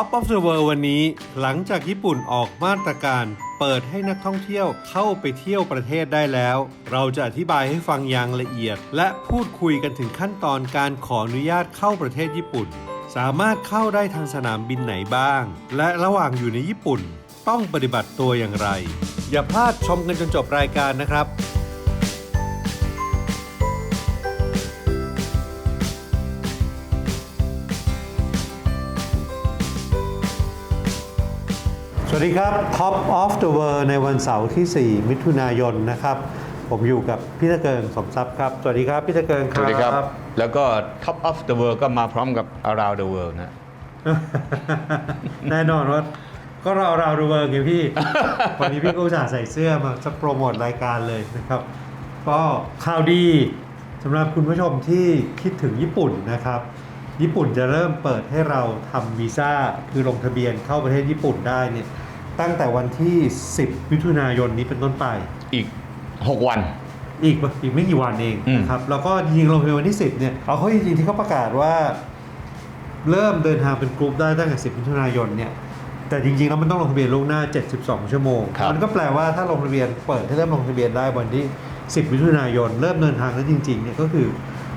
Top of the World วันนี้ หลังจากญี่ปุ่นออกมาตรการ เปิดให้นักท่องเที่ยวเข้าไปเที่ยวประเทศได้แล้ว เราจะอธิบายให้ฟังอย่างละเอียด และพูดคุยกันถึงขั้นตอนการขออนุญาตเข้าประเทศญี่ปุ่น สามารถเข้าได้ทางสนามบินไหนบ้าง และระหว่างอยู่ในญี่ปุ่น ต้องปฏิบัติตัวอย่างไร อย่าพลาดชมกันจนจบรายการนะครับ วัสดีครับ Top of the World ในวันเสาร์ที่ 4 มิถุนายนนะครับ ผมอยู่กับพี่ตะเกิงสมทรัพย์ครับ สวัสดีครับพี่ตะเกิงคสรับวัสดีครับ แล้วก็ Top of the World ก็มาพร้อมกับ Around the World นะ แน่นอนว่าก็เราเราดูเวิร์กไงพี่ วันนี้พี่ก็อุตส่าห์ใส่เสื้อมาจะโปรโมทรายการเลยนะครับ ก็ข่าวดีสำหรับคุณผู้ชมที่คิดถึงญี่ปุ่นนะครับ ญี่ปุ่นจะเริ่มเปิดให้เราทำวีซ่าคือลงทะเบียนเข้าประเทศญี่ปุ่นได้เนี่ย ตั้งแต่วันที่ 10 มิถุนายนนี้เป็นต้นไป อีก 6 วัน อีกอีกไม่กี่วันเองอืม นะครับ แล้วก็จริงๆลงทะเบียนวันที่ 10 เนี่ยเอาเข้าจริงๆที่เขาประกาศว่า เริ่มเดินทางเป็นกลุ่มได้ตั้งแต่ 10 มิถุนายนเนี่ย แต่จริงๆแล้วมันต้องลงทะเบียนล่วงหน้า 72 ชั่วโมง ครับ มันก็แปลว่าถ้าลงทะเบียนเปิดให้เริ่มลงทะเบียนได้วันที่ 10 มิถุนายน เริ่มเดินทางแล้วจริงๆเนี่ยก็คือ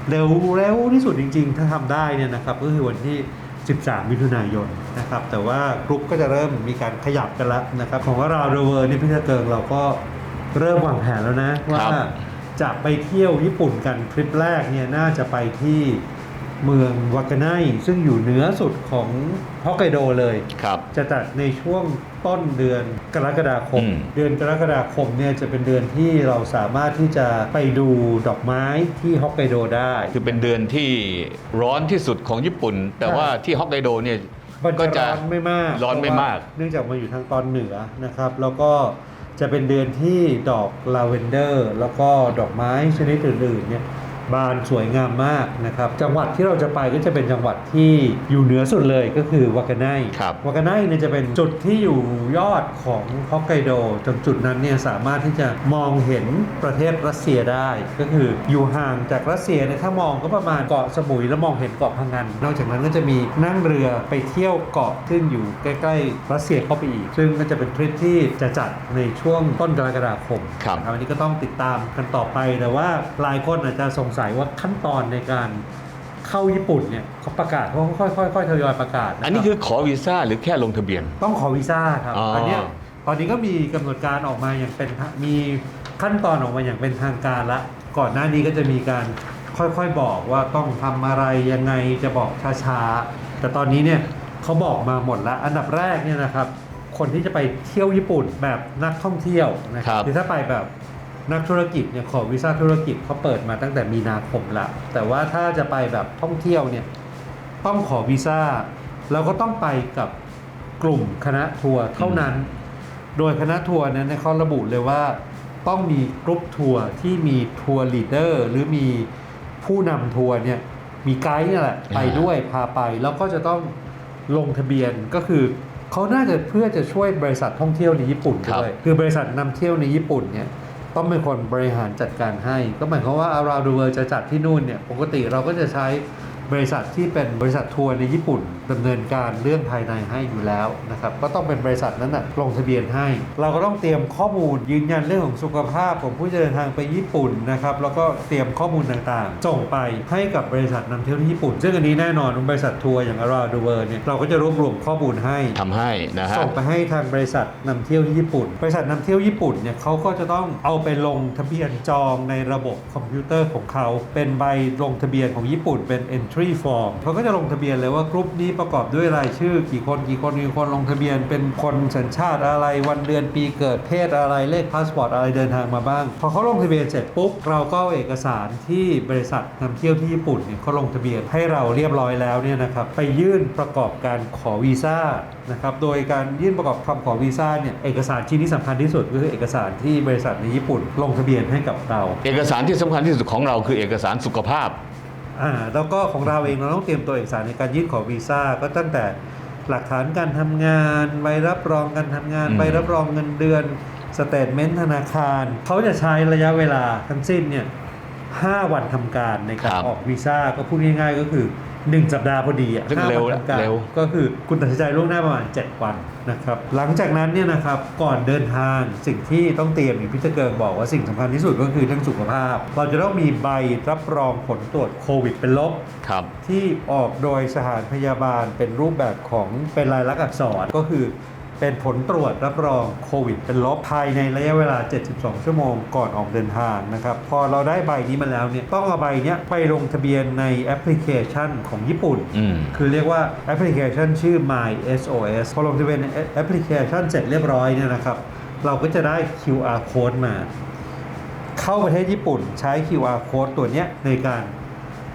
เร็วเร็วที่สุดจริง ๆ ถ้าทำได้เนี่ยนะครับก็คือวันที่ 13 มิถุนายนนะครับแต่ว่ากรุ๊ปก็จะเริ่มมีการขยับกันแล้วนะครับของว่าเราเดเวอร์นี่พี่ตะเกิงเราก็เริ่มวางแผนแล้วนะว่าครับจะไปเที่ยวญี่ปุ่นกันทริปแรกเนี่ยน่าจะไปที่เมืองวากาไนซึ่งอยู่เหนือสุดของฮอกไกโดเลยครับจะจัดในช่วง ต้นเดือนกรกฎาคม อืม เดือนกรกฎาคมเนี่ยจะเป็นเดือนที่เราสามารถที่จะไปดูดอกไม้ที่ฮอกไกโดได้ คือเป็นเดือนที่ร้อนที่สุดของญี่ปุ่น แต่ว่าที่ฮอกไกโดเนี่ย มันก็จะจะร้อนไม่มากร้อนไม่มาก เพระว่เนื่องจากมันอยู่ทางตอนเหนือนะครับ แล้วก็จะเป็นเดือนที่ดอกลาเวนเดอร์ แล้วก็ดอกไม้ชนิดอื่นๆเนี่ย บานสวยงามมากนะครับ จังหวัดที่เราจะไปก็จะเป็นจังหวัดที่อยู่เหนือสุดเลยก็คือวากาไนครับวากาไนเนี่ยจะเป็นจุดที่อยู่ยอดของฮอกไกโดจนจุดนั้นเนี่ยสามารถที่จะมองเห็นประเทศรัสเซียได้ ก็คืออยู่ห่างจากรัสเซียเนี่ยถ้ามองก็ประมาณเกาะสมุยแล้วมองเห็นเกาะพังงานนอกจากนั้นก็จะมีนั่งเรือไปเที่ยวเกาะซึ่งอยู่ใกล้ๆรัสเซียเข้าไปอีก ซึ่งก็จะเป็นทริปที่จะจัดในช่วงต้นกรกฎาคมครับนะอันนี้ก็ต้องติดตามกันต่อไปแต่ว่าหลายคนอาจจะสงสัยว่าขั้นตอนในการเข้าญี่ปุ่นเนี่ยเขาประกาศเขาค่อยๆค่อยๆทยอยประกาศะรับอันนี้คือขอวีซ่าหรือแค่ลงทะเบียน ต้องขอวีซ่าครับอ๋ออั นเนี้ยตอนนี้ก็มีกำหนดการออกมาอย่างเป็นทางมีขั้นตอนออกมาอย่างเป็นทางการละ ก่อนหน้านี้ก็จะมีการค่อยๆบอกว่าต้องทำอะไรยังไงจะบอกช้าๆแต่ตอนนี้เนี่ยเขาบอกมาหมดแล้วอันดับแรกเนี่ยนะครับ คนที่จะไปเที่ยวญี่ปุ่นแบบนักท่องเที่ยวนะคครัรับบคือถ้าไปแบบ นักธุรกิจเนี่ยขอวีซ่าธุรกิจเขาเปิดมาตั้งแต่มีนาคมละแต่ว่าถ้าจะไปแบบท่องเที่ยวเนี่ยต้องขอวีซ่าแล้วก็ต้องไปกับกลุ่มคณะทัวร์เท่านั้น โดยคณะทัวร์นั้นเนยเขาระบุเลยว่าต้องมีกรุ๊ปทัวร์ที่มีทัวร์ลีดเดอร์หรือมีผู้นำทัวร์เนี่ยมีไกด์เนี่ยแหละไปด้วยพาไปแล้วก็จะต้องลงทะเบียนก็คือเขาน่าจะเพื่อจะช่วยบริษัทท่องเที่ยวในญี่ปุ่นครับด้วยคือบริษัทนำเที่ยวในญี่ปุ่นเนี่ย ต้องเป็นคนบริหารจัดการให้ ก็หมายความว่า Around the World จะจัดที่นู่นเนี่ย ปกติเราก็จะใช้ บริษัทที่เป็นบริษัททัวร์ในญี่ปุ่นดำเนินการเรื่องภายในให้อยู่แล้วนะครับก็ต้องเป็นบริษัทนั้นนะลงทะเบียนให้ เราก็ต้องเตรียมข้อมูลยืนยันเรื่องของสุขภาพของผู้จะเดินทางไปญี่ปุ่นนะครับแล้วก็เตรียมข้อมูลต่างๆ ส่งไปให้กับบริษัทนำเที่ยวที่ญี่ปุ่น ซึ่งอันนี้แน่นอนว่าบริษัททัวร์อย่าง Around the World เนี่ยเราก็จะรวบรวมข้อมูลให้ทำให้นะฮะส่งไปให้ทางบริษัทนำเที่ยวที่ญี่ปุ่น บริษัทนำเที่ยวญี่ปุ่นเนี่ยเขาก็จะต้องเอาไปลงทะเบียนจองในระบบคอมพิวเตอร์ของเขาเป็นใบลงทะเบียนของญี่ปุ่นเป็น entry form เขาก็จะลงทะเบียนเลยว่ากรุ๊ปนี้ประกอบด้วยรายชื่อ กี่คนกี่คนกี่คนลงทะเบียน เป็นคนสัญชาติอะไรวันเดือนปีเกิดเพศอะไรเลขพาสปอร์ตอะไรเดินทางมาบ้าง พอเขาลงทะเบียนเสร็จปุ๊บเราก็เอาเอกสารที่บริษัทนำเที่ยวที่ญี่ปุ่นเนี่ยเขาลงทะเบียนให้เราเรียบร้อยแล้วเนี่ยนะครับไปยื่นประกอบการขอวีซ่านะครับโดยการยื่นประกอบคำขอวีซ่าเนี่ยเอกสารชิ้นที่สำคัญที่สุดก็คือเอกสารที่บริษัทในญี่ปุ่น ลงทะเบียนให้กับเรา เอกสารที่สำคัญที่สุดของเราคือเอกสารสุขภาพ อ่าแล้วก็ของเราเองเราต้องเตรียมตัวเอกสารในการยื่นขอวีซ่าก็ตั้งแต่หลักฐานการทำงานใบรับรองการทำงานอืม ใบรับรองเงินเดือนสเตทเมนต์ธนาคาร เขาจะใช้ระยะเวลาทั้งสิ้นเนี่ย5วันทำการในการครับ ออกวีซ่าก็พูดง่ายๆก็คือ 1สัปดาห์พอดีอะซึ่งห้าเร็ววันทำการเร็ว ก็คือคุณตัดสินใจล่วงหน้าประมาณ 7 วันนะครับ หลังจากนั้นเนี่ยนะครับก่อนเดินทางสิ่งที่ต้องเตรียมอย่างพี่เจเกิงบอกว่าสิ่งสำคัญที่สุดก็คือเรื่องสุขภาพ เราจะต้องมีใบรับรองผลตรวจโควิดเป็นลบ ครับ ที่ออกโดยสถานพยาบาลเป็นรูปแบบของเป็นลายลักษณ์อักษรก็คือ เป็นผลตรวจรับรองโควิด เป็นลบภายในระยะเวลา 72 ชั่วโมงก่อนออกเดินทางนะครับ พอเราได้ใบนี้มาแล้วเนี่ยต้องเอาใบเนี้ยไปลงทะเบียนในแอปพลิเคชันของญี่ปุ่น อืม คือเรียกว่าแอปพลิเคชันชื่อ My SOS พอลงทะเบียนในแอปพลิเคชันเสร็จเรียบร้อยเนี่ยนะครับ เราก็จะได้ QR code มา เข้าประเทศญี่ปุ่นใช้ QR code ตัวเนี้ยในการ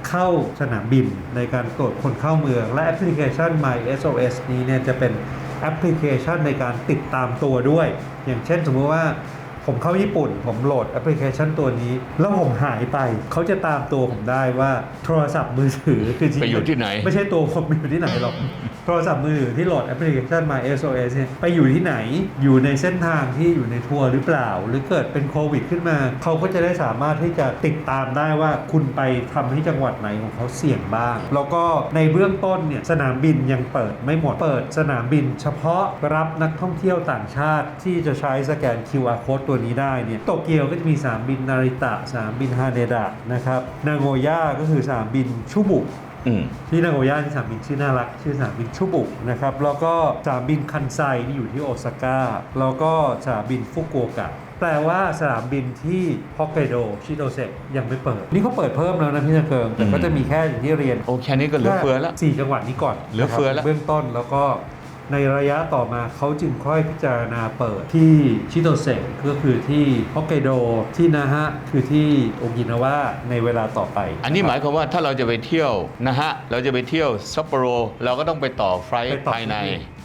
เข้าสนามบินในการตรวจคนเข้าเมือง และแอปพลิเคชัน My SOS นี้เนี่ยจะเป็น แอปพลิเคชันในการติดตามตัวด้วย อย่างเช่นสมมติว่า ผมเข้าญี่ปุ่น ผมโหลดแอปพลิเคชันตัวนี้ แล้วผมหายไป เขาจะตามตัวผมได้ว่าโทรศัพท์มือถือคือจริงๆไปอยู่ที่ไหน ไม่ใช่ตัวผมอยู่ที่ไหนหรอก โทรศัพท์มือถือที่โหลดแอปพลิเคชัน My SOS เนี่ยไปอยู่ที่ไหน อยู่ในเส้นทางที่อยู่ในทัวร์หรือเปล่า หรือเกิดเป็นโควิดขึ้นมา เขาก็จะได้สามารถที่จะติดตามได้ว่าคุณไปทำที่จังหวัดไหนของเขาเสี่ยงบ้าง แล้วก็ในเบื้องต้นเนี่ยสนามบินยังเปิดไม่หมด เปิดสนามบิน เฉพาะรับนักท่องเที่ยวต่างชาติที่จะใช้สแกน QR code ตัวนี้ได้เนี่ยโตเกียวก็จะมีสนามบินนาริตะสนามบินฮาเนดะนะครับนางโงย่าก็คือสนามบินชุบุอืมที่นาโกย่าที่สนามบินชื่อน่ารัก ชื่อสนามบินชุบุนะครับแล้วก็สนามบินคันไซที่อยู่ที่โอซาก้าแล้วก็สนามบินฟุกุโอกะแปลว่าสนามบินที่ฮอกไกโดชิโดเซะยังไม่เปิด นี่เขาเปิดเพิ่มแล้วนะพี่เจเกิงแต่ก็จะมีแค่อย่างที่เรียนโอ้แค่นี้ก็เหลือเฟือแล้วสี่จังหวัดนี้ก่อนเหลือเฟือแล้วนะครับเบื้องต้นแล้วก็ ในระยะต่อมาเขาจึงค่อยพิจารณาเปิดที่ชิโดเซะก็คือที่ฮอกไกโดที่นะฮะคือที่โอกินาวะในเวลาต่อไป อันนี้หมายความว่าถ้าเราจะไปเที่ยวนะฮะเราจะไปเที่ยวซัปโปโรเราก็ต้องไปต่อไฟลไปท์ต่อภายใน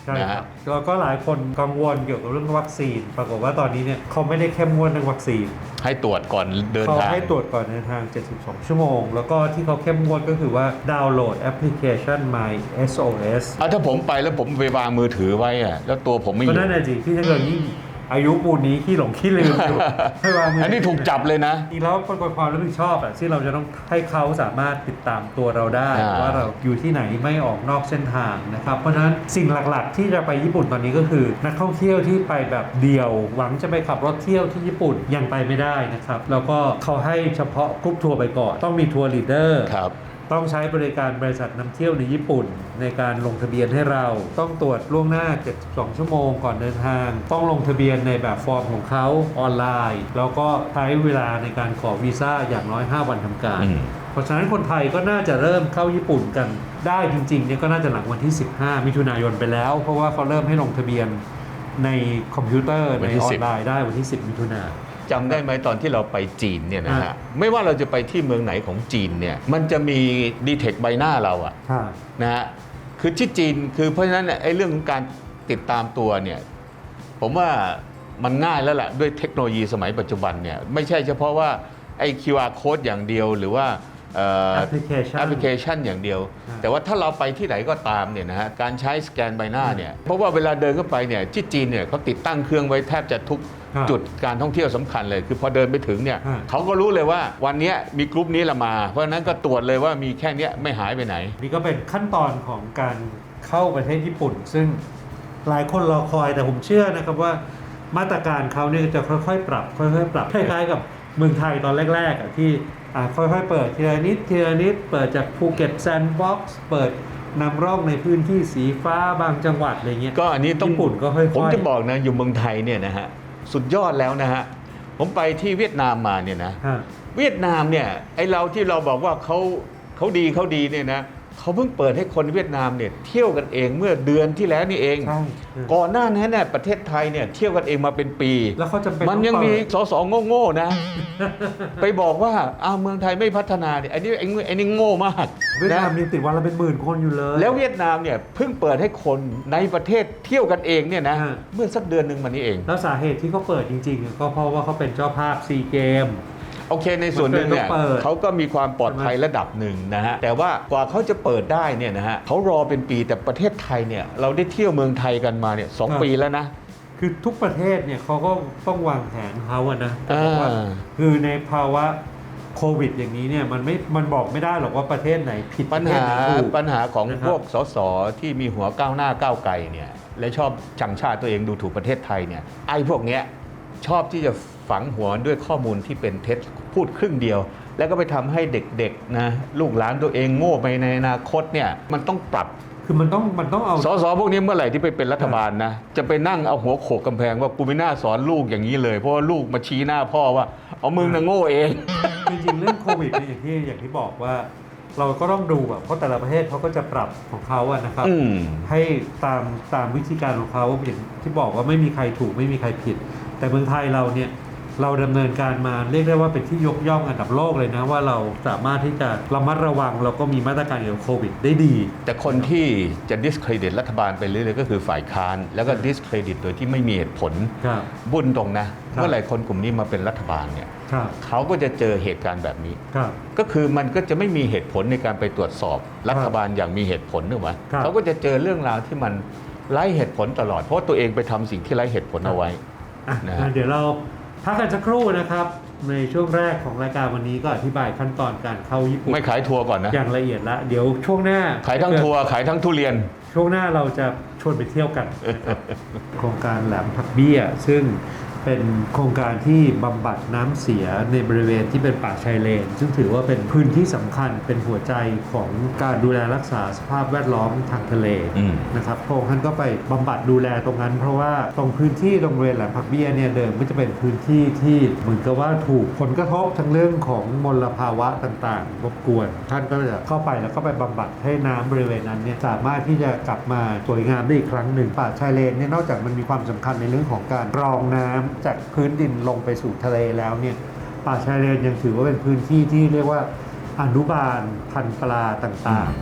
ใช่นะครัฮะ บแล้วก็หลายคนกังวลเกี่ยวกับเรื่องวัคซีน ปรากฏว่าตอนนี้เนี่ยเขาไม่ได้เข้มงวดเรื่องวัคซีนให้ตรวจก่อนเดินเขาทาง ให้ตรวจก่อนเดินทาง 72 ชั่วโมง แล้วก็ที่เขาเข้มงวดก็คือว่าดาวน์โหลดแอปพลิเคชัน My SOS เอาถ้าผมไปแล้วผมไปวางมือถือไว้อะแล้วตัวผมไม่อก็ยู่นั่นแหละสิที่ถ้าเกิดยิ่ง อายุปูนนี้ขี้หลงขี้ลืมอยู่ให้วางมืออัอันนี้ถูกจับเลยนะ จริงแล้วเป็นความรับผิดชอบอะที่เราจะต้องให้เขาสามารถติดตามตัวเราได้ อ่า ว่าเราอยู่ที่ไหนไม่ออกนอกเส้นทางนะครับ เพราะฉะนั้นสิ่งหลักๆ ที่จะไปญี่ปุ่นตอนนี้ก็คือ นักท่องเที่ยวที่ไปแบบเดี่ยว หวังจะไปขับรถเที่ยวที่ญี่ปุ่นยังไปไม่ได้นะครับ แล้วก็เขาให้เฉพาะกรุ๊ปทัวร์ไปก่อน ต้องมีทัวร์ลีดเดอร์ ครับ ต้องใช้บริการบริษัทนำเที่ยวในญี่ปุ่น ในการลงทะเบียนให้เราต้องตรวจล่วงหน้า 72 ชั่วโมงก่อนเดินทาง ต้องลงทะเบียนในแบบฟอร์มของเขาออนไลน์ แล้วก็ใช้เวลาในการขอวีซ่าอย่างน้อย 5 วันทำการอืมเพราะฉะนั้นคนไทยก็น่าจะเริ่มเข้าญี่ปุ่นกัน ได้จริงๆเนี่ยก็น่าจะหลังวันที่ 15 มิถุนายนไปแล้ว เพราะว่าเขาเริ่มให้ลงทะเบียนในคอมพิวเตอร์วันในที่ออ10นไลน์ได้วันที่ 10 มิถุนายน จำได้ไหมตอนที่เราไปจีนเนี่ยนะฮะอะไม่ว่าเราจะไปที่เมืองไหนของจีนเนี่ยมันจะมีดีเทคใบหน้าเราอะค่ะนะฮะคือที่จีนคือเพราะฉะนั้นเนี่ยไอ้เรื่องของการติดตามตัวเนี่ยผมว่ามันง่ายแล้วแหละด้วยเทคโนโลยีสมัยปัจจุบันเนี่ยไม่ใช่เฉพาะว่าไอ้ QR code อย่างเดียวหรือว่าเอ่อแอปพลิเคชันแอปพลิเคชันอย่างเดียวอ่าแต่ว่าถ้าเราไปที่ไหนก็ตามเนี่ยนะฮะการใช้สแกนใบหน้าเนี่ยเพราะว่าเวลาเดินเข้าไปเนี่ยที่จีนเนี่ยเขาติดตั้งเครื่องไว้แทบจะทุกครับ จุดการท่องเที่ยวสำคัญเลย คือพอเดินไปถึงเนี่ยอ่าเขาก็รู้เลยว่าวันเนี้ยมีกลุ่มนี้ละมา เพราะฉะนั้นก็ตรวจเลยว่ามีแค่เนี้ยไม่หายไปไหน นี่ก็เป็นขั้นตอนของการเข้าประเทศญี่ปุ่น ซึ่งหลายคนรอคอยแต่ผมเชื่อนะครับว่ามาตรการเขาเนี่ยจะค่อยๆ ปรับ ค่อยๆ ปรับคล้ายๆกับเมืองไทยตอนแรกๆอะที่อ่าค่อยๆ เปิดทีละนิดทีละนิดเปิดจากภูเก็ตแซนด์บ็อกซ์เปิดนำร่องในพื้นที่สีฟ้าบางจังหวัดอะไรเงี้ยก็อันนี้ต้องญี่ปุ่นก็ค่อยๆผมจะบอกนะอยู่เมืองไทยเนี่ยนะฮะ สุดยอดแล้วนะฮะ ผมไปที่เวียดนามมาเนี่ยนะ ฮะ เวียดนามเนี่ยไอเราที่เราบอกว่าเขาเขาดีเขาดีเนี่ยนะ เขาเพิ่งเปิดให้คนเวียดนามเนี่ยเที่ยวกันเองเมื่อเดือนที่แล้วนี่เอง ใช่ก่อนหน้านั้นเนี่ยประเทศไทยเนี่ยเที่ยวกันเองมาเป็นปี แล้วเขาจำเป็นมันต้องยังมีเปิดสสโง่ๆนะ ไปบอกว่าอ้าวเมืองไทยไม่พัฒนาเนี่ยไอ้นี่ไอ้นี่ไอ้นี่โง่มากเวียดนะนามนี่ติดวันละเป็นหมื่นคนอยู่เลย แล้วเวียดนามเนี่ยเพิ่งเปิดให้คนในประเทศเที่ยวกันเองเนี่ยนะฮะ เมื่อสักเดือนหนึ่งมานี้เอง แล้วสาเหตุที่เขาเปิดจริงๆ ก็เพราะว่าเขาเป็นเจ้าภาพซีเกม โอเคในส่วนหนึ่งเนี่ยมันเป็นต้องเปิดเขาก็มีความปลอดภัยระดับหนึ่งนะฮะแต่ว่ากว่าเขาจะเปิดได้เนี่ยนะฮะเขารอเป็นปีแต่ประเทศไทยเนี่ยเราได้เที่ยวเมืองไทยกันมาเนี่ยสองปีแล้วนะคือทุกประเทศเนี่ยเขาก็ต้องวางแผนเขาอะนะอ่าแต่ว่าคือในภาวะโคโควิดอย่างนี้เนี่ยมันไม่มันบอกไม่ได้หรอกว่าประเทศไหนผิดปัญประเทศหาไหนถูกปัญหาของนะครับพวกสสที่มีหัวก้าวหน้าก้าวไกลเนี่ยและชอบจังชาติตัวเองดูถูกประเทศไทยเนี่ยไอ้พวกเนี้ย ชอบที่จะฝังหัวด้วยข้อมูลที่เป็นเท็จพูดครึ่งเดียว แล้วก็ไปทำให้เด็กๆนะลูกหลานตัวเองโง่ไปในอนาคตเนี่ยมันต้องปรับคือมันต้องมันต้องเอาสสพวกนี้เมื่อไหร่ที่ไปเป็นรัฐบาลนะจะไปนั่งเอาหัวโขกกำแพงว่ากูไม่น่าสอนลูกอย่างนี้เลย เพราะว่าลูกมาชี้หน้าพ่อว่าเอามึงนะโง่เองจริงๆเรื่องโควิดเนี่ยอย่างที่อย่างที่บอกว่าเราก็ต้องดูอะเพราะแต่ละประเทศเขาก็จะปรับของเขาอะนะครับอืมให้ตามตามวิธีการของเขาอย่างที่บอกว่าไม่มีใครถูกไม่มีใครผิด แต่เมืองไทยเราเนี่ยเราดำเนินการมาเรียกได้ว่าเป็นที่ยกย่องอันดับโลกเลยนะ ว่าเราสามารถที่จะระมัดระวังแล้วก็มีมาตรการเกี่ยวกับโควิดได้ดี แต่คนที่จะ discredit รัฐบาลไปเรื่อยๆก็คือฝ่ายค้าน แล้วก็ discredit โดยที่ไม่มีเหตุผลครับบุญตรงนะครับเมื่อไหร่คนกลุ่มนี้มาเป็นรัฐบาลเนี่ยครับเขาก็จะเจอเหตุการณ์แบบนี้ครับก็คือมันก็จะไม่มีเหตุผลในการไปตรวจสอบรัฐบาลอย่างมีเหตุผลนึกไหมครับเขาก็จะเจอเรื่องราวที่มันไร้เหตุผลตลอดเพราะว่าตัวเองไปทำสิ่งที่ไร้เหตุผลเอาไว้ อะนะฮะ งั้นเดี๋ยวเราพักกันสักครู่นะครับ ในช่วงแรกของรายการวันนี้ก็อธิบายขั้นตอนการเข้าญี่ปุ่นไม่ขายทัวร์ก่อนนะ อย่างละเอียดละเดี๋ยวช่วงหน้าขายทั้งทัวร์ขายทั้งทุเรียน ช่วงหน้าเราจะชวนไปเที่ยวกันนะครับโครงการแหลมผักเบี้ย ซึ่ง เป็นโครงการที่บำบัดน้ำเสียในบริเวณที่เป็นป่าชายเลน ซึ่งถือว่าเป็นพื้นที่สำคัญเป็นหัวใจของการดูแลรักษาสภาพแวดล้อมทางทะเลอืมนะครับพระองค์ท่านก็ไปบำบัดดูแลตรงนั้น เพราะว่าตรงพื้นที่ตรงบริเวณแหลมผักเบี้ยเนี่ยเดิมก็จะเป็นพื้นที่ที่เหมือนกับว่าถูกผลกระทบทั้งเรื่องของมลภาวะต่างๆ รบกวน ท่านก็จะเข้าไปแล้วก็ไปบำบัดให้น้ำบริเวณนั้นเนี่ยสามารถที่จะกลับมาสวยงามได้อีกครั้งหนึ่งป่าชายเลนเนี่ยนอกจากมันมีความสำคัญในเรื่องของการรองน้ำจากพื้นดินลงไปสู่ทะเลแล้วเนี่ยป่าชายเลนยังถือว่าเป็นพื้นที่ที่เรียกว่าอนุบาลพันธุ์ปลาต่างๆ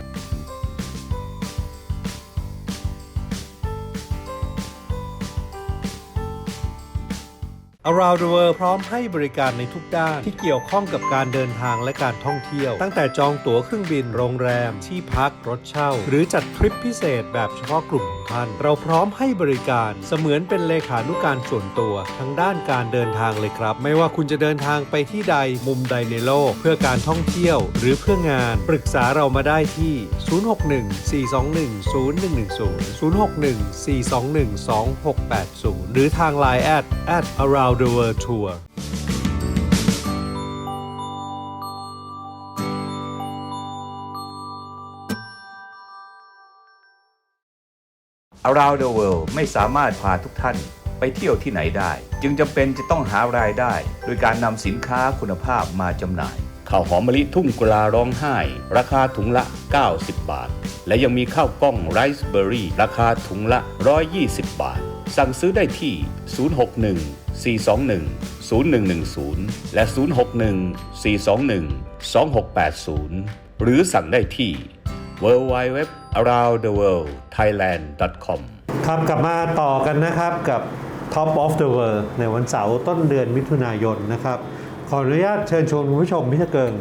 Around the World พร้อมให้บริการในทุกด้านที่เกี่ยวข้องกับการเดินทางและการท่องเที่ยว ตั้งแต่จองตั๋วเครื่องบิน โรงแรม ที่พัก รถเช่า หรือจัดทริปพิเศษแบบเฉพาะกลุ่ม ท่าน เราพร้อมให้บริการเสมือนเป็นเลขานุการส่วนตัวทั้งด้านการเดินทางเลยครับ ไม่ว่าคุณจะเดินทางไปที่ใดมุมใดในโลก เพื่อการท่องเที่ยว หรือเพื่องาน ปรึกษาเรามาได้ที่ 061 421 0110 061 421 2680 หรือทาง Line at at around the world tour Around the World ไม่สามารถพาทุกท่านไปเที่ยวที่ไหนได้ จึงจำเป็นจะต้องหารายได้ โดยการนำสินค้าคุณภาพมาจำหน่ายข้าวหอมมะลิทุ่งกุลาร้องไห้ ราคาถุงละ 90 บาท และยังมีข้าวกล้องไรซ์เบอร์รี่ราคาถุงละ 120 บาท สั่งซื้อได้ที่ 061 421 0110 และ 061 421 2680 หรือสั่งได้ที่ www aroundtheworldthailand.com ครับกลับมาต่อกันนะครับกับ Top of the World ในวันเสาร์ต้นเดือนมิถุนายนนะครับ ขออนุญาตเชิญชวนคุณผู้ชมพี่จะเกิง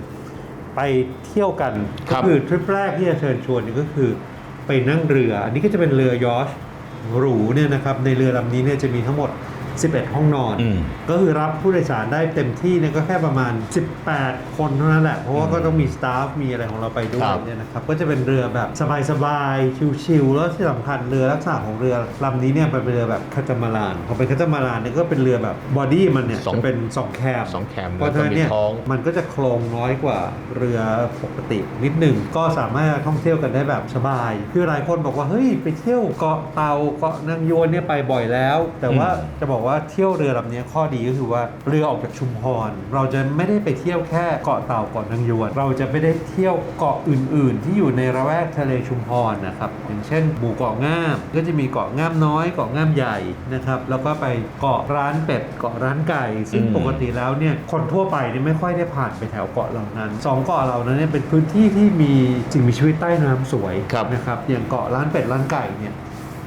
ไปเที่ยวกันครัก็บคือทริปแรกที่จะเชิญชวนนี่ก็คือไปนั่งเรือ อันนี้ก็จะเป็นเรือ ยอชต์หรูเนี่ยนะครับ ในเรือลำนี้เนี่ยจะมีทั้งหมด 11 ห้องนอน อืม ก็คือรับผู้โดยสารได้เต็มที่เนี่ยก็แค่ประมาณ 18 คนเท่านั้นแหละ เพราะว่าก็ต้องมีสตาฟมีอะไรของเราไปด้วยครับ เนี่ยนะครับก็จะเป็นเรือแบบสบายๆชิลๆแล้วที่สำคัญเรือลักษณะของเรือลำนี้เนี่ยมันเป็นเรือแบบคาตามาลานพอเป็นคาตามาลานเนี่ยก็เป็นเรือแบบบอดี้มันเนี่ยสองจะเป็นสองแคมสองแคมเพราะฉะนั้นเนี่ยแล้วก็มีท้อง มันก็จะโครงน้อยกว่าเรือปกตินิดหนึ่งก็สามารถท่องเที่ยวกันได้แบบสบายคือหลายคนบอกว่าเฮ้ยไปเที่ยวเกาะเตาเกาะนางโยนเนี่ยไปบ่อยแล้ว แต่ว่าอืมจะบอกว่าเที่ยวเรือลำนี้ข้อดีก็คือว่าเรือออกจากชุมพร เราจะไม่ได้ไปเที่ยวแค่เกาะเต่าเกาะนางยวนเราจะไม่ได้เที่ยวเกาะอื่น ๆ ที่อยู่ในระแวกทะเลชุมพรนะครับอย่างเช่น หมู่เกาะง่าม ก็จะมีเกาะง่ามน้อยเกาะง่ามใหญ่นะครับแล้วก็ไปเกาะร้านเป็ดเกาะร้านไก่ ซึ่งอืมปกติแล้วเนี่ยคนทั่วไปเนี่ยไม่ค่อยได้ผ่านไปแถวเกาะเหล่านั้นสองเกาะเหล่านั้นเนี่ยเป็นพื้นที่ที่มีสิ่งมีชีวิตใต้น้ำสวยครับนะครับอย่างเกาะร้านเป็ดร้านไก่เนี่ย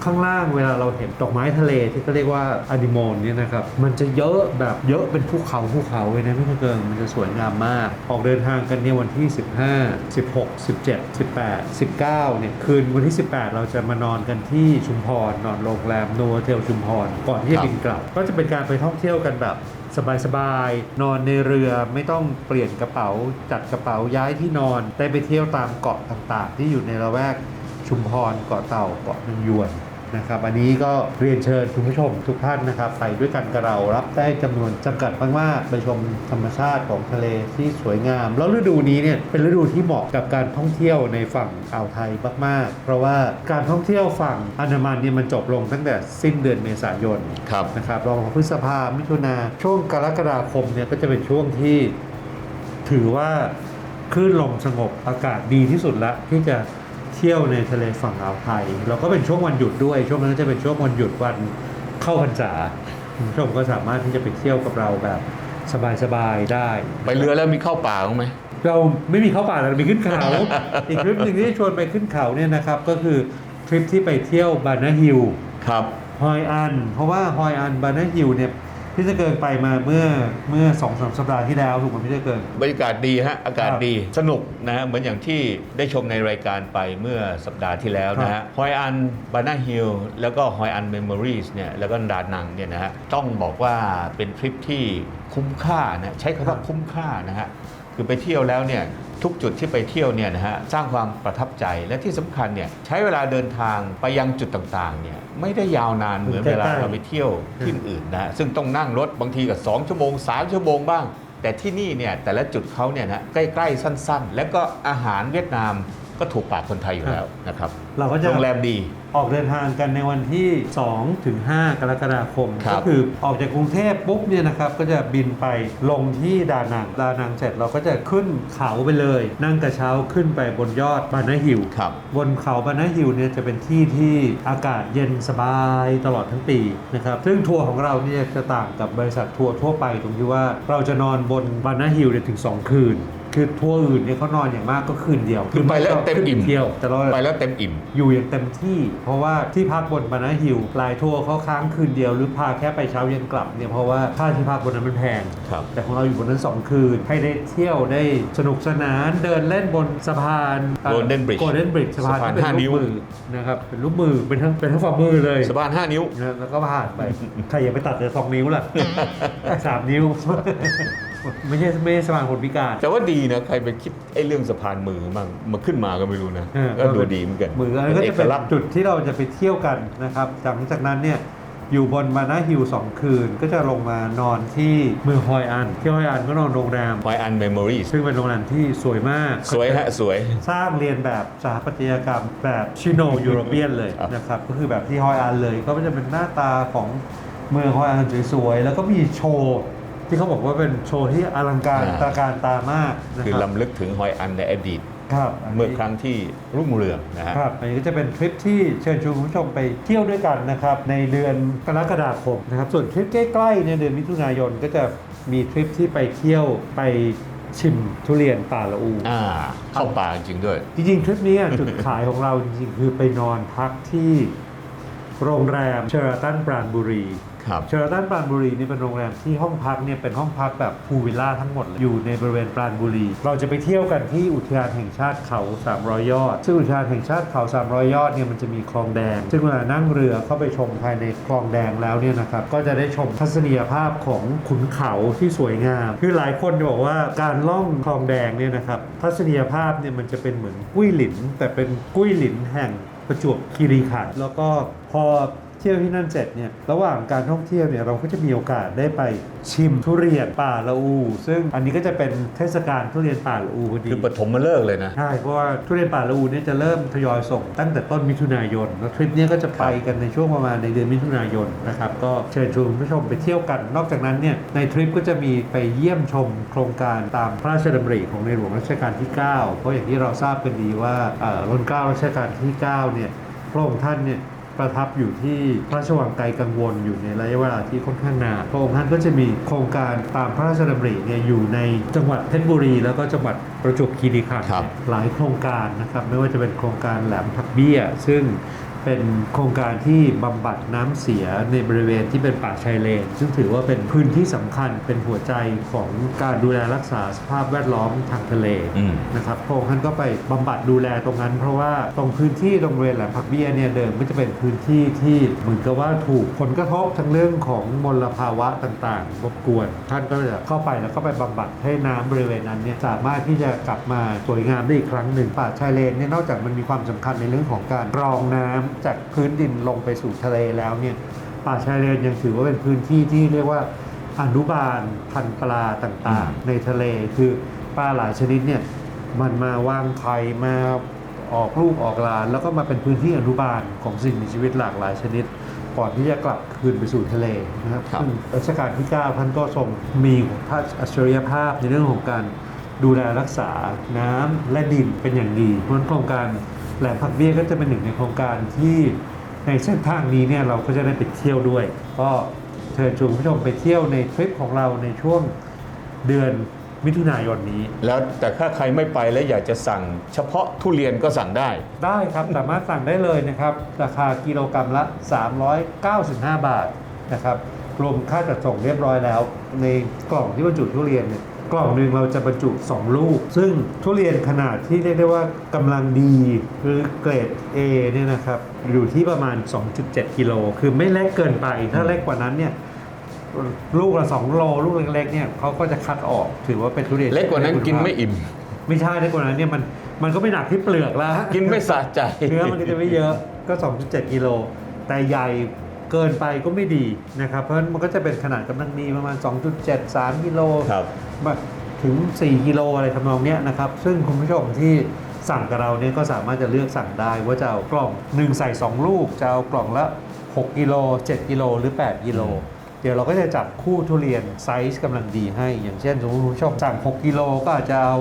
ข้างล่างเวลาเราเห็นดอกไม้ทะเลที่เขาเรียกว่าอะดิโมนเนี่ยนะครับมันจะเยอะแบบเยอะเป็นภูเขาภูเขาเลยนะพี่เกิงมันจะสวยงามมาก ออกเดินทางกันเนี่ยวันที่ 15 16 17 18 19เนี่ยคืนวันที่ 18 เราจะมานอนกันที่ชุมพรนอนโรงแรมโนเทลชุมพรก่อนที่จะบบินกลับ ก็จะเป็นการไปท่องเที่ยวกันแบบสบายๆ นอนในเรือไม่ต้องเปลี่ยนกระเป๋า จัดกระเป๋าย้ายที่นอน ได้ไปเที่ยวตามเกาะต่างๆ ที่อยู่ในละแวกชุมพรเกาะเต่าเกาะนางยวน นะครับ อันนี้ก็เรียนเชิญคุณผู้ชมทุกท่านนะครับ ไปด้วยกันกับเรารับได้จำนวนจำกัดมากๆไปชมธรรมชาติของทะเลที่สวยงาม แล้วฤดูนี้เนี่ยเป็นฤดูที่เหมาะกับการท่องเที่ยวในฝั่งอ่าวไทยมากๆ เพราะว่าการท่องเที่ยวฝั่งอันดามันเนี่ยมันจบลงตั้งแต่สิ้นเดือนเมษายนครับนะครับรองพฤษภามิถุนาช่วงกรกฎาคมเนี่ยก็จะเป็นช่วงที่ถือว่าคลื่นลมสงบอากาศดีที่สุดละที่จะเที่ยวในทะเลฝั่งอ่าวไทยแล้วก็เป็นช่วงวันหยุดด้วย ช่วงนั้นจะเป็นช่วงวันหยุดวันเข้าพรรษาคุณผู้ชมก็สามารถที่จะไปเที่ยวกับเราแบบสบายๆได้ ไปเรือแล้วมีเข้าป่าบ้างไหมเราไม่มีเข้าป่าแต่เรามีขึ้นเขา อีกทริปหนึ่งที่ชวนไปขึ้นเขาเนี่ยนะครับ ก็คือทริปที่ไปเที่ยวบานาฮิลครับฮอยอัน เพราะว่าฮอยอันบานาฮิลเนี่ย พี่จะเกินไปมาเมื่อเมื่อสองสามสัปดาห์ที่แล้วถูกไหมพี่จะเกิน บรรยากาศดีฮะ อากาศครับดีสนุกนะฮะเหมือนอย่างที่ได้ชมในรายการไปเมื่อสัปดาห์ที่แล้วนะครัฮะบ ฮอยอันบานาฮิลแล้วก็ฮอยอันเมมโมรีสเนี่ยแล้วก็ดานังเนี่ยนะฮะต้องบอกว่าเป็นทริปที่คุ้มค่านะใช้คำว่าคุ้มค่านะฮะ คือไปเที่ยวแล้วเนี่ยทุกจุดที่ไปเที่ยวเนี่ยนะฮะสร้างความประทับใจและที่สำคัญเนี่ยใช้เวลาเดินทางไปยังจุดต่างๆเนี่ยไม่ได้ยาวนานเหมือนเวลาเราไปเที่ยวที่อื่นนะฮะซึ่งต้องนั่งรถบางทีกับ 2 ชั่วโมง 3 ชั่วโมงบ้าง แต่ที่นี่เนี่ยแต่ละจุดเขาเนี่ยนะใกล้ๆสั้น ๆ แล้วก็อาหารเวียดนาม ก็ถูกปากคนไทยอยู่แล้วนะครับเราก็จะ โรงแรมดี ออกเดินทางกันในวันที่2ถึง5กรกฎาคม ครับก็คือออกจากกรุงเทพปุ๊บเนี่ยนะครับก็จะบินไปลงที่ดานังดานังเสร็จเราก็จะขึ้นเขาไปเลย นั่งกระเช้าขึ้นไปบนยอดบานาฮิล ครับ บนเขาบานาฮิลเนี่ยจะเป็นที่ที่อากาศเย็นสบายตลอดทั้งปีนะครับ ซึ่งทัวร์ของเราเนี่ยจะต่างกับบริษัททัวร์ทั่วไปตรงที่ว่าเราจะนอนบนบานาฮิลเนี่ยถึง 2 คืน คือทัวร์อื่นเนี่ยเขานอนอย่างมากก็คืนเดียวคือไปแล้วเต็มอิ่มขึ้นเที่ยวแต่เราไปแล้วเต็มอิ่ม อยู่อย่างเต็มที่ เพราะว่าที่พักบนบานาฮิลหลายทัวร์เขาค้างคืนเดียวหรือพาแค่ไปเช้าเย็นกลับเนี่ยเพราะว่าค่าที่พักบนนั้นมันแพงครับแต่ของเราอยู่บนนั้น 2 คืน ให้ได้เที่ยวได้สนุกสนานเดินเล่นบนสะพาน Golden Bridge โกลเด้นบริดจ์สะพานสะพานที่เป็นห้ารูนิ้ปวมือนะครับเป็นรูปมือเป็นทั้งเป็นทั้งฝ่ามือเลยสะพาน5นิ้วนะแล้วก็ผ่านไปใครอย่าไปตัดเลยสองนิ้วล่ะสามนิ้ว ไม่ใช่ไม่ใช่สะพานคนพิการ แต่ว่าดีนะใครไปคิดไอ้เรื่องสะพานมือมั่งมาขึ้นมาก็ไม่รู้นะเออ ก็ดูดีเหมือนกันมืออันนี้ก็จะเป็นอกลักษณ์จุดที่เราจะไปเที่ยวกันนะครับจากจากนั้นเนี่ยอยู่บนบานาฮิลสองคืน ก็จะลงมานอนที่เมืองฮอยอัน ที่ฮอยอันก็นอนโรงแรมฮอยอันเมมโมรีซึ่งเป็นโรงแรมที่สวยมากสวยฮะสวย สร้างเรียนแบบสถาปัตยกรรมแบบชิโนยูโรเปียนเลยครับนะครับ ก็คือแบบที่ฮอยอันเลย ก็จะเป็นหน้าตาของเมืองฮอยอันสวยๆ แล้วก็มีโชว์ ที่เขาบอกว่าเป็นโชว์ที่อลังการตาการตามากนะคือครับ ลำลึกถึงฮอยอันในอดีต ครับนนี้เมื่อครั้งที่รุ่งเรืองนะฮะ ครับอันนี้ก็จะเป็นทริปที่เชิญชวนคุณผู้ชมไปเที่ยวด้วยกันนะครับ ในเดือนกรกฎาคมนะครับ ส่วนทริปใกล้ๆในยเดือนมิถุนายนก็จะมีทริปที่ไปเที่ยวไปชิมทุเรียนป่าละอู อ่า เข้าป่าจริงๆด้วย จริงๆทริปนี้อะจุดขายของเราจริงๆ คือไปนอนพักที่โรงแรมเชอร์ตันปราณบุรี ครับเชอร์ตันปราณบุรีนี่เป็นโรงแรมที่ห้องพักเนี่ยเป็นห้องพักแบบพูลวิลล่าทั้งหมดเลยอยู่ในบริเวณปราณบุรี เราจะไปเที่ยวกันที่อุทยานแห่งชาติเขา 300 ยอด ซึ่งอุทยานแห่งชาติเขา 300 ยอดเนี่ยมันจะมีคลองแดง ซึ่งเวลานั่งเรือเข้าไปชมภายในคลองแดงแล้วเนี่ยนะครับก็จะได้ชมทัศนียภาพของขุนเขาที่สวยงาม คือหลายคนจะบอกว่าการล่องคลองแดงเนี่ยนะครับทัศนียภาพเนี่ยมันจะเป็นเหมือนกุ้ยหลิน แต่เป็นกุ้ยหลินแห่งประจวบคีรีขันธ์แล้วก็พอ เที่ยวที่นั่นเสร็จเนี่ยระหว่างการท่องเที่ยวเนี่ยเราก็จะมีโอกาสได้ไปชิมทุเรียนป่าละอู ซึ่งอันนี้ก็จะเป็นเทศกาลทุเรียนป่าละอูพอดีคือปฐมมาเลิกษ์เลยนะใช่เพราะว่าทุเรียนป่าละอูเนี่ยจะเริ่มทยอยส่งตั้งแต่ต้นมิถุนายนแล้วทริปเนี้ยก็จะไปกันในช่วงประมาณในเดือนมิถุนายนนะครับก็เชิญชวนคุณผู้ชมไปเที่ยวกัน นอกจากนั้นเนี่ยในทริปก็จะมีไปเยี่ยมชมโครงการตามพระราชดำริของในหลวงรัชกาลที่ 9 เพราะอย่างที่เราทราบกันดีว่าเอ่อรัชกาลรัชกาลที่ 9 เนี่ยพระองค์ท่านเนี่ย ประทับอยู่ที่พระราชวังไกลกังวลอยู่ในระยะเวลาที่ค่อนข้างนานพระองค์ท่านก็จะมีโครงการตามพระราชดำริเนี่ยอยู่ในจังหวัดเพชรบุรี แล้วก็จังหวัดประจวบคีรีขันธ์ครับหลายโครงการนะครับไม่ว่าจะเป็นโครงการแหลมผักเบี้ย ซึ่ง เป็นโครงการที่บำบัดน้ำเสียในบริเวณที่เป็นป่าชายเลน ซึ่งถือว่าเป็นพื้นที่สำคัญเป็นหัวใจของการดูแลรักษาสภาพแวดล้อมทางทะเลอืมนะครับพระองค์ท่านก็ไปบำบัดดูแลตรงนั้น เพราะว่าตรงพื้นที่ตรงบริเวณแหลมผักเบี้ยเนี่ยเดิมก็จะเป็นพื้นที่ที่เหมือนกับว่าถูกผลกระทบทั้งเรื่องของมลภาวะต่างๆรบกวน ท่านก็จะเข้าไปแล้วก็ไปบำบัดให้น้ำบริเวณนั้นเนี่ยสามารถที่จะกลับมาสวยงามได้อีกครั้งหนึ่งป่าชายเลนเนี่ยนอกจากมันมีความสำคัญในเรื่องของการรองน้ำจากพื้นดินลงไปสู่ทะเลแล้วเนี่ยป่าชายเลนยังถือว่าเป็นพื้นที่ที่เรียกว่าอนุบาลพันธุ์ปลาต่างๆ ในทะเลคือปลาหลายชนิดเนี่ยมันมาวางไข่มาออกลูกออกหลาน แล้วก็มาเป็นพื้นที่อนุบาลของสิ่งมีชีวิตหลากหลายชนิด ก่อนที่จะกลับคืนไปสู่ทะเลนะครับครับซึ่งรัชกาลที่ 9 ท่านก็ทรงมีพระอัจฉริยภาพในเรื่องของการดูแลรักษาน้ำและดินเป็นอย่างดีเพราะฉะนั้นโครงการ แหลมผักเบี้ยก็จะเป็นหนึ่งในโครงการที่ในเส้นทางนี้เนี่ยเราก็จะได้ไปเที่ยวด้วย ก็เชิญชวนคุณผู้ชมไปเที่ยวในทริปของเราในช่วงเดือนมิถุนายนนี้ แล้วแต่ถ้าใครไม่ไปแล้วอยากจะสั่ง เฉพาะทุเรียนก็สั่งได้ ได้ครับ สามารถสั่งได้เลยนะครับ ราคากิโลกรรัมละ 395 บาทนะครับรวมค่าจัดส่งเรียบร้อยแล้ว ในกล่องที่บรรจุทุเรียนเนี่ย กล่องหนึ่งเราจะบรรจุ 2 ลูก ซึ่งทุเรียนขนาดที่เรียกได้ว่ากำลังดีหรือเกรด A เนี่ยนะครับอยู่ที่ประมาณ 2.7 กิโล คือไม่เล็กเกินไป ถ้าเล็กกว่านั้นเนี่ยลูกละ2โลลูกเล็กๆเนี่ยเขาก็จะคัดออกถือว่าเป็นทุเรียนเล็กกว่านั้นกินไม่อิ่ม ไม่ใช่เล็กกว่านั้นเนี่ยมันมันก็ไม่หนักที่เปลือกแล้วกินไม่สะใจเนื้อมันก็จะไม่เยอะก็ 2.7 กิโลแต่ใหญ่ เกินไปก็ไม่ดีนะครับ เพราะฉะนั้นมันก็จะเป็นขนาดกำลังดีประมาณ 2.7 3กิโลครับมาถึง 4 กิโลอะไรทำนองเนี้ยนะครับ ซึ่งคุณผู้ชมที่สั่งกับเราเนี่ยก็สามารถจะเลือกสั่งได้ว่าจะเอากล่อง 1 ใส่ 2 ลูก จะเอากล่องละ 6 กิโล 7 กิโลหรือ 8 กิโล เดี๋ยวเราก็จะจับคู่ทุเรียนไซส์กำลังดีให้ อย่างเช่นสมมติคุณผู้ชมสั่ง 6 กิโลก็อาจจะเอา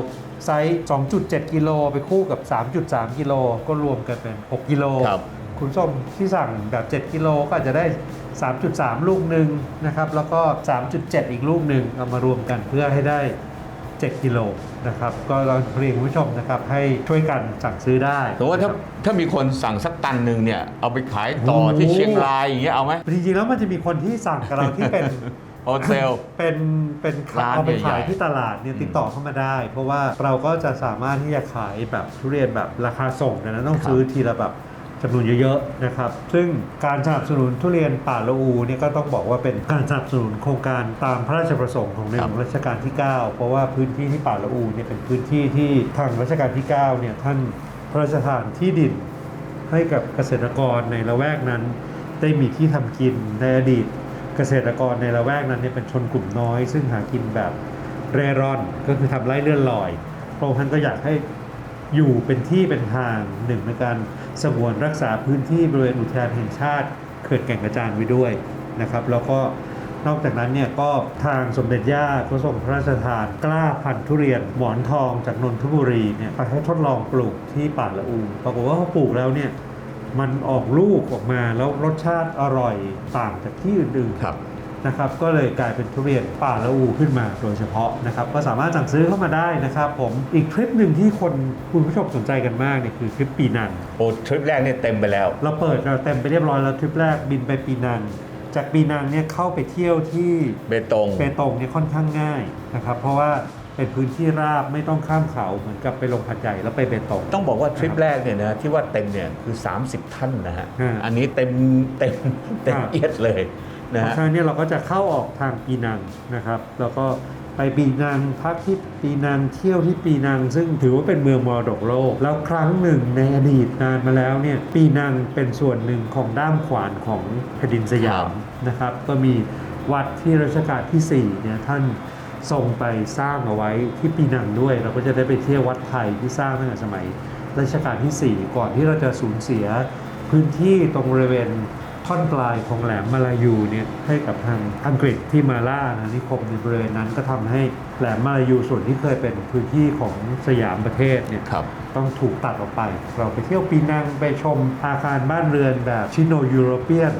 ไซส์ 2.7 กิโลไปคู่กับ 3.3 กิโลก็รวมกันเป็น 6 กิโล ครับคุณผู้ชมที่สั่งแบบ 7 กิโลก็อาจจะได้ 3.3 ลูกหนึ่งนะครับ แล้วก็ 3.7 อีกลูกหนึ่งเอามารวมกันเพื่อให้ได้ 7 กิโลนะครับ ก็เราเรียนคุณผู้ชมนะครับ ให้ช่วยกันสั่งซื้อได้แต่ว่าถ้าถ้ามีคนสั่งสักตันหนึ่งเนี่ย เอาไปขายต่อที่เชียงรายอย่างเงี้ยเอาไหมจริงๆแล้วมันจะมีคนที่สั่งกับเราที่เป็นโฮเซล เป็นเป็นร้านเอาไปขายใหญ่ๆที่ตลาดเนี่ยอืมติดต่อเข้ามาได้ เพราะว่าเราก็จะสามารถที่จะขายแบบทุเรียนแบบราคาส่งนะนะต้องซื้อทีละแบบ จำนวนเยอะๆนะครับ ซึ่งการสนับสนุนทุเรียนป่าละอูเนี่ยก็ต้องบอกว่าเป็นการสนับสนุนโครงการตามพระราชประสงค์ของในหลวงรัชกาลที่ 9 เพราะว่าพื้นที่ที่ป่าละอูเนี่ยเป็นพื้นที่ที่ทางรัชกาลที่9เนี่ยท่านพระราชทานที่ดินให้กับเกษตรกรในละแวกนั้น ได้มีที่ทำกินในอดีต เกษตรกรในละแวกนั้นเนี่ยเป็นชนกลุ่มน้อย ซึ่งหากินแบบเร่ร่อนก็คือทำไร่เลื่อนลอยพระองค์ท่านก็อยากให้ อยู่เป็นที่เป็นทางหนึ่งในการสงวนรักษาพื้นที่บริเวณอุทยานแห่งชาติเขื่อนแก่งกระจานไว้ด้วยนะครับแล้วก็นอกจากนั้นเนี่ยก็ทางสมเด็จย่าก็ส่งพระราชทานกล้าพันธุ์ทุเรียนหมอนทองจากนนทบุรีเนี่ยไปให้ทดลองปลูกที่ป่าละอูปรากฏว่าพอปลูกแล้วเนี่ยมันออกลูกออกมาแล้วรสชาติอร่อยต่างจากที่อื่นๆครับ นะครับก็เลยกลายเป็นทุเรียนป่าละอูขึ้นมาโดยเฉพาะนะครับก็สามารถสั่งซื้อเข้ามาได้นะครับผมอีกทริปหนึ่งที่คนคุณผู้ชมสนใจกันมากเนี่ยคือทริปปีนังโอ้ทริปแรกเนี่ยเต็มไปแล้ว เราเปิดเราเต็มไปเรียบร้อยแล้วทริปแรกบินไปปีนังจากปีนังเนี่ยเข้าไปเที่ยวที่เบตงเปตงเนี่ยค่อนข้างง่ายนะครับเพราะว่าเป็นพื้นที่ราบไม่ต้องข้ามเขาเหมือนกับไปลงผัดใหญ่แล้วไปเบตงต้องบอกว่าทริปแรกเนี่ยนะที่ว่าเต็มเนี่ยคือ 30 ท่านนะฮะอ่าอันนี้เต็มเต็มเต็มครับเอียดเลย นะเพราะฮะฉะนั้นเนี่ยเราก็จะเข้าออกทางปีนังนะครับ แล้วก็ไปปีนังพักที่ปีนังเที่ยวที่ปีนัง ซึ่งถือว่าเป็นเมืองมรดกโลก แล้วครั้งหนึ่งในอดีตนานมาแล้วเนี่ยปีนังเป็นส่วนหนึ่งของด้ามขวานของแผ่นดินสยามนะครับ ก็มีวัดที่รัชกาลที่4เนี่ยท่านทรงไปสร้างเอาไว้ที่ปีนังด้วย เราก็จะได้ไปเที่ยววัดไทยที่สร้างตั้งแต่สมัยรัชกาลที่ 4 ก่อนที่เราจะสูญเสียพื้นที่ตรงบริเวณ ท่อนปลายของแหลมมาลายูเนี่ยให้กับทางอังกฤษที่มาล่าอาณานิคมในบริเวณนั้นก็ทำให้แหลมมาลายูส่วนที่เคยเป็นพื้นที่ของสยามประเทศเนี่ยครับต้องถูกตัดออกไป เราไปเที่ยวปีนังไปชมอาคารบ้านเรือนแบบชิโนยูโรเปียน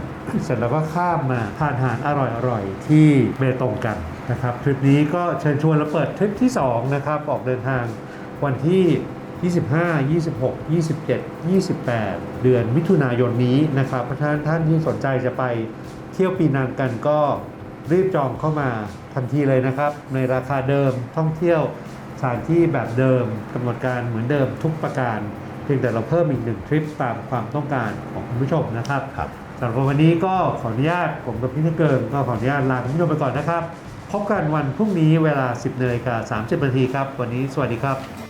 เสร็จแล้วก็ข้ามมาทานอาหารอร่อยๆ ที่เบตงกันนะครับทริปนี้ก็เชิญชวนเราเปิดทริปที่ 2 นะครับ ออกเดินทางวันที่ 25 26 27 28 เดือนมิถุนายนนี้นะครับเพราะฉะนั้นท่านที่สนใจจะไปเที่ยวปีนังกันก็รีบจองเข้ามาทันทีเลยนะครับ ในราคาเดิมท่องเที่ยวสถานที่แบบเดิมกำหนดการเหมือนเดิมทุกประการ เพียงแต่เราเพิ่มอีกหนึ่งทริปตามความต้องการของคุณผู้ชมนะครับครับสำหรับวันนี้ก็ขออนุญาตผมกับพี่เทเกิงก็ขออนุญาตลาคุณผู้ชมไปก่อนนะครับ พบกันวันพรุ่งนี้เวลา 10นาฬิกา30นาทีครับ วันนี้สวัสดีครับ